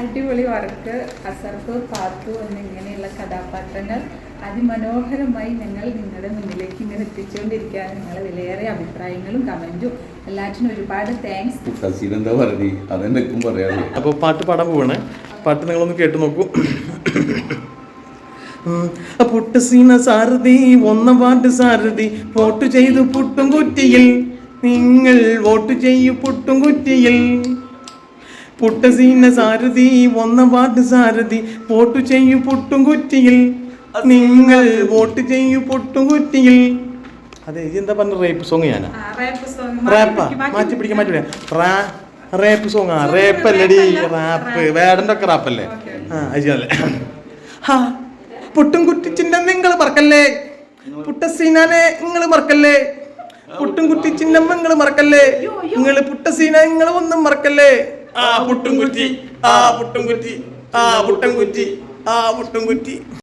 അടിപൊളി വർക്ക് അസർഫ് പാത്തു എന്നിങ്ങനെയുള്ള കഥാപാത്രങ്ങൾ അതിമനോഹരമായി ഞങ്ങൾ നിങ്ങളുടെ മുന്നിലേക്ക് ഇങ്ങനെ എത്തിച്ചുകൊണ്ടിരിക്കുകയാണ്. നിങ്ങളെ വിലയേറെ അഭിപ്രായങ്ങളും കമന്റും എല്ലാറ്റിനും ഒരുപാട് താങ്ക്സ് എന്താ പറഞ്ഞു? അതെന്നെ എനിക്കും അപ്പോൾ പാട്ട് പാടാൻ പോവാണ്. പാട്ട് നിങ്ങളൊന്ന് കേട്ടു നോക്കൂ. പുട്ട് സീന സാരഥി ഒന്ന പാട്ട് സാരഥി വോട്ട് ചെയ്തു പുട്ടും കുറ്റിയിൽ നിങ്ങൾ വോട്ട് ചെയ്യൂ പുട്ടും കുറ്റിയിൽ പുട്ടസീന സാരഥി ഒന്ന പാട്ട് സാരഥി വോട്ട് ചെയ്യു പൊട്ടും കുറ്റിയിൽ. നിങ്ങൾ വോട്ട് ചെയ്യു പൊട്ടും കുറ്റിയിൽ. അതെ എന്താ പറഞ്ഞ റേപ്പ് സോങ് ഞാനാ? റാപ്പാ മാറ്റി പിടിക്കാൻ മാറ്റി റാ റേപ്പ് സോങ് ആ റേപ്പ് അല്ലടി റാപ്പ് വേടന്റെ ഒക്കെ റാപ്പല്ലേ ആ അല്ലേ ഹാ പൊട്ടും കുറ്റിച്ചിന്റെ നിങ്ങൾ മറക്കല്ലേ? പുട്ടസീനാനെ നിങ്ങൾ മറക്കല്ലേ? പുട്ടും കുറ്റിച്ചിന്റെ നിങ്ങൾ മറക്കല്ലേ? നിങ്ങൾ പുട്ടസീന നിങ്ങൾ ഒന്നും മറക്കല്ലേ? ആ പുട്ടും കുറ്റി ആ പുട്ടും കുറ്റി ആ പുട്ടും കുറ്റി ആ പുട്ടും കുറ്റി